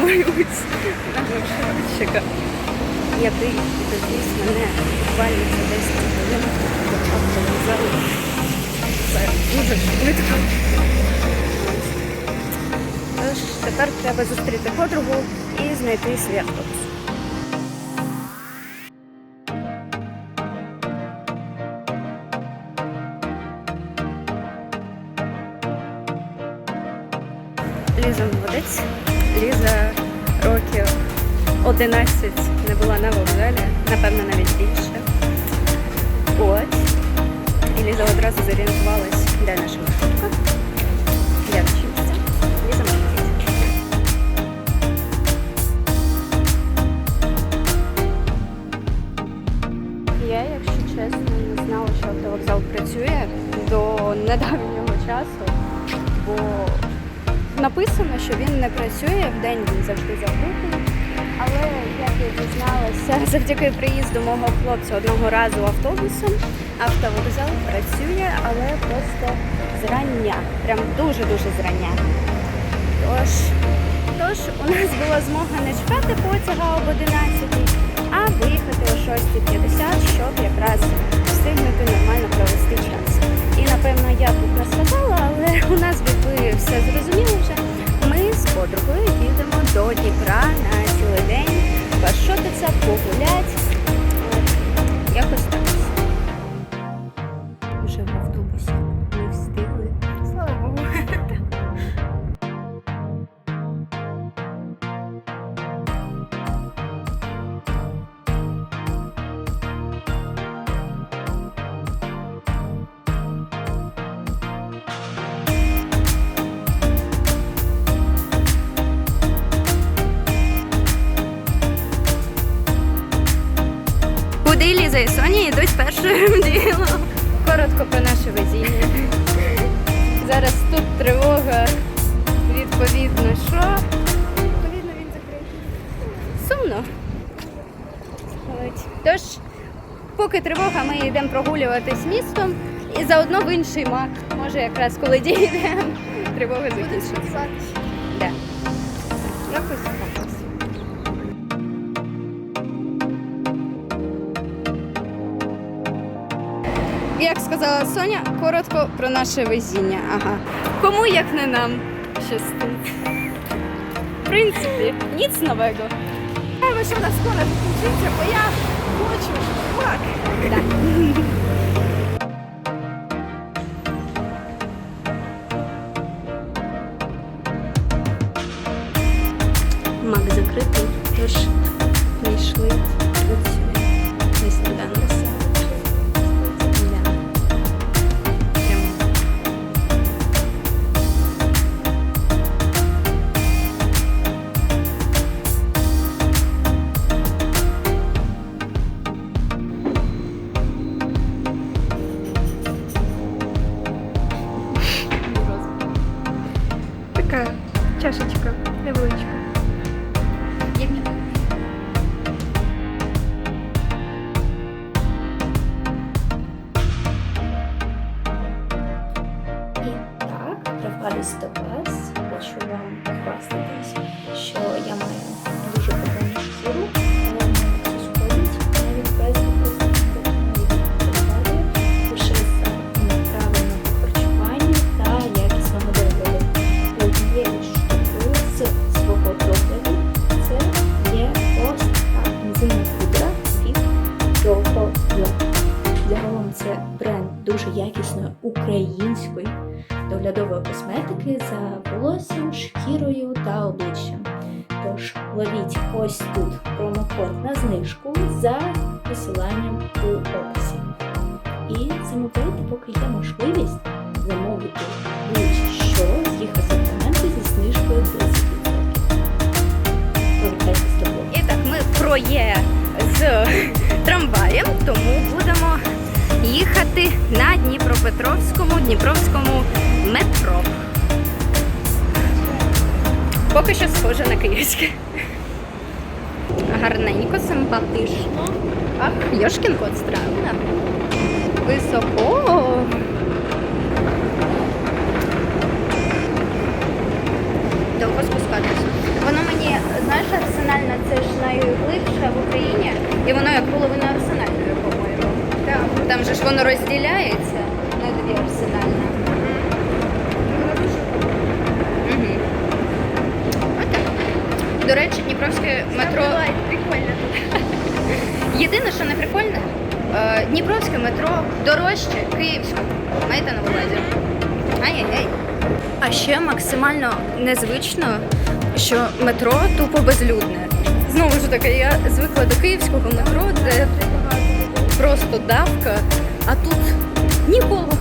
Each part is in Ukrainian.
боюсь на маршрутчика. Який довіз мене буквально за 10 хвилин до автовокзалу. Це дуже швидко. Тож тепер треба зустріти подругу і знайти автобус. Ліза молодець. Ліза 11 не була на вокзалі, напевно, навіть більше. От. І Ліза одразу зорієнтувалась, де наша маршрутка. Я вчимося. Ліза молодець. Я, якщо чесно, не знала, що автовокзал працює до недавнього часу, бо написано, що він не працює в день, він завжди закритий. Але як я дізналася завдяки приїзду мого хлопця одного разу автобусом, автовокзал працює, але просто зрання. Прям дуже-дуже зрання. Тож, тож у нас була змога не чекати потяга об 11, а виїхати о 6.50, щоб якраз встигнути Ліза і Соня йдуть першим ділом. Коротко про наше везіння. Зараз тут тривога. Відповідно, що? Відповідно, він закритий. Сумно. От. Тож, поки тривога, ми йдемо прогулюватись містом і заодно в інший мак. Може, якраз коли дійдемо, тривога закінчиться. Да. Якось Як сказала Соня, коротко про наше везіння. Ага. Кому як не нам щастить. В принципі, ніц нового. Треба, що вона скоро закінчиться, бо я хочу мак. Мак закритий, вас, хочу вам хвастатись, що я маю дуже погану шкіру, але в мене навіть без використання лише за неправильного харчування та якісного догляду. Однією штукою з це є ось така ензимна пудра від довго Загалом це бренд дуже якісної української доглядової косметики за волоссям, шкірою та обличчям. Тож ловіть ось тут промокод на знижку за посиланням у описі. І замовляйте, поки є можливість замовити будь-що з їх асортименту зі знижкою 10%. Повертайтесь до блогу. І так, ми проє з трамваєм, тому будемо їхати на Дніпропетровському, Дніпровському метро. Поки що схоже на київське. Гарненько, симпатично. Ах, Йошкін кот странно. Високо. Довго спускатися. Воно мені знаєш, арсенальна це ж найглибше в Україні, і воно як половина арсенальної, по-моєму. Там же ж воно розділяється на дві арсенальні. Воно дуже Угу. Отак. До речі, Дніпровське метро. Прикольно. Єдине, що не прикольне, е, Дніпровське метро дорожче Київського. Маєте на увазі? Ай-яй-яй. А ще максимально незвично, що метро тупо безлюдне. Знову ж таки, я звикла до київського метро, де просто давка, а тут нікого.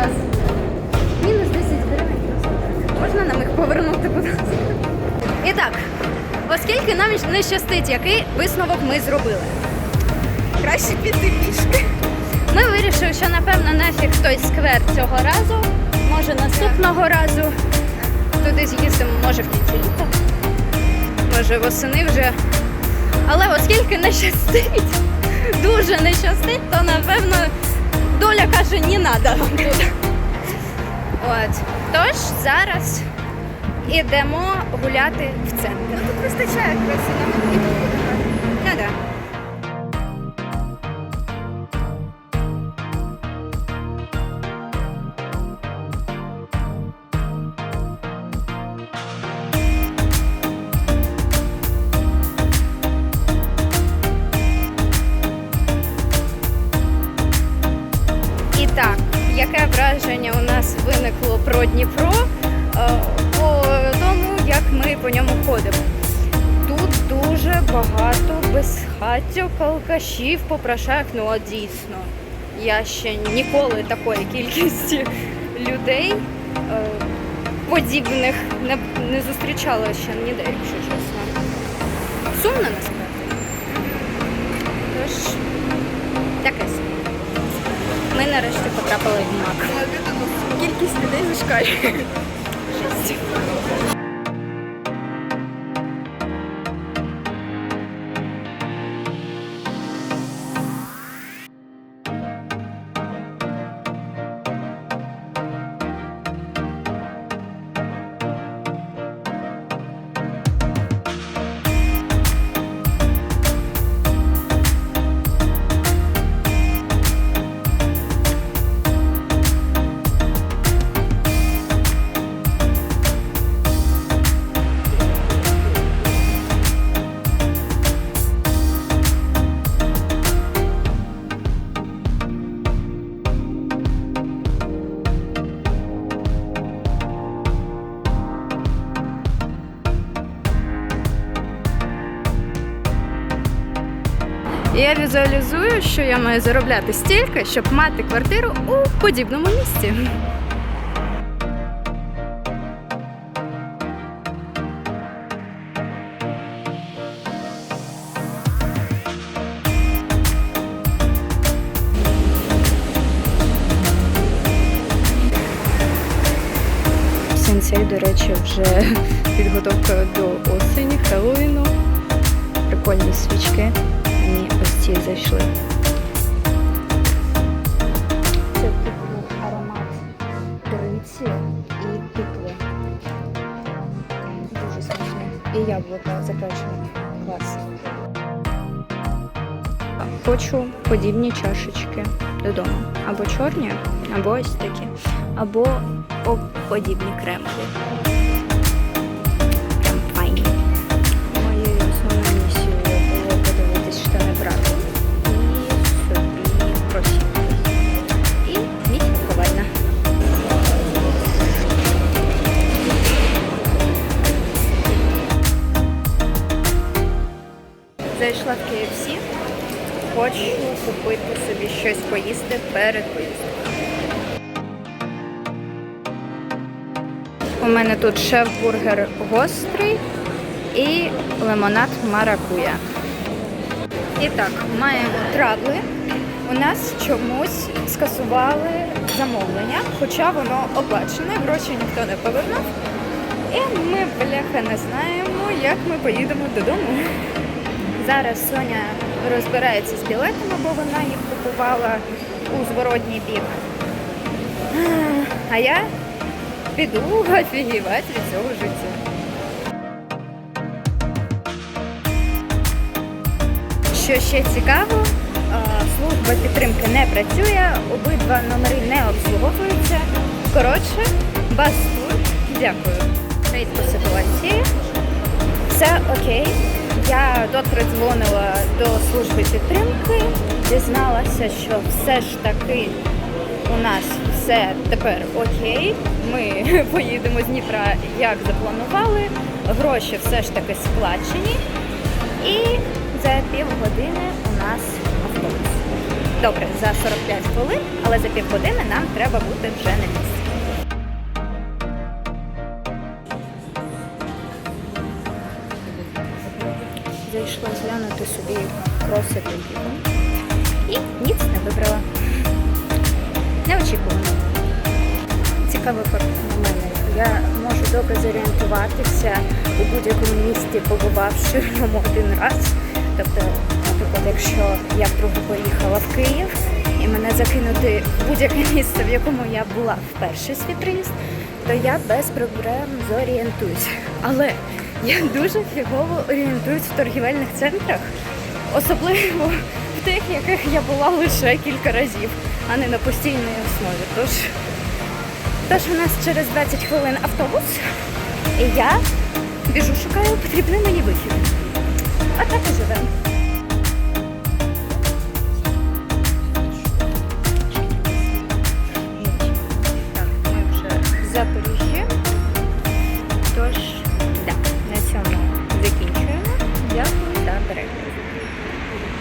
Клас. Мінус 10 гривень. Можна нам їх повернути, будь ласка? І так, оскільки нам не щастить, який висновок ми зробили. Краще піти пішки. Ми вирішили, що напевно нафіг той сквер цього разу. Може наступного разу. Туди з'їздимо, може в кінці літа. Може восени вже. Але оскільки не щастить, дуже не щастить, то напевно доля каже, не треба вам тут. От. Тож зараз ідемо гуляти в центр. Ну тут вистачає краси, нам і тут багато безхатьок, алкашів, попрошайок. Ну, от дійсно. Я ще ніколи такої кількості людей е, подібних не, не зустрічала ще ніде, якщо чесно. Сумно насправді. Тож, таке собі. Ми нарешті потрапили в мак. Кількість людей зашкалює. Я візуалізую, що я маю заробляти стільки, щоб мати квартиру у подібному місці. Сенсей, до речі, вже підготовка до осені, Хеллоуіну. Прикольні свічки. Ці зайшли. Це типу аромат кориці і тикви. Дуже смачний. І яблука запечені. Клас. Хочу подібні чашечки додому. Або чорні, або ось такі, або подібні кремові. Поїсти перед поїздкою. У мене тут шеф-бургер гострий і лимонад маракуя. І так, маємо трабли. У нас чомусь скасували замовлення, хоча воно оплачене, гроші ніхто не повернув. І ми, бляха, не знаємо, як ми поїдемо додому. Зараз Соня розбирається з білетами, бо вона їх купувала у зворотній бік. А я піду офігівати від цього життя. Що ще цікаво, служба підтримки не працює, обидва номери не обслуговуються. Коротше, бас тур. Дякую. Рейд по ситуації. Все окей. Я додзвонила до служби підтримки, дізналася, що все ж таки у нас все тепер окей. Ми поїдемо з Дніпра, як запланували. Гроші все ж таки сплачені. І за півгодини у нас автобус. Добре, за 45 хвилин, але за півгодини нам треба бути вже на місці. Зайшла зглянути собі кроси бігом. І ніц не вибрала. Неочікувано. Цікавий факт у мене. Я можу добре зорієнтуватися у будь-якому місті, побувавши в ньому один раз. Тобто, наприклад, якщо я вдруге поїхала в Київ і мене закинути в будь-яке місце, в якому я була в перший свій приїзд, то я без проблем зорієнтуюсь. Але я дуже фігово орієнтуюсь в торгівельних центрах, особливо в тих, яких я була лише кілька разів, а не на постійній основі. Тож Тож у нас через 20 хвилин автобус, і я біжу, шукаю потрібний мені вихід. А так і живемо.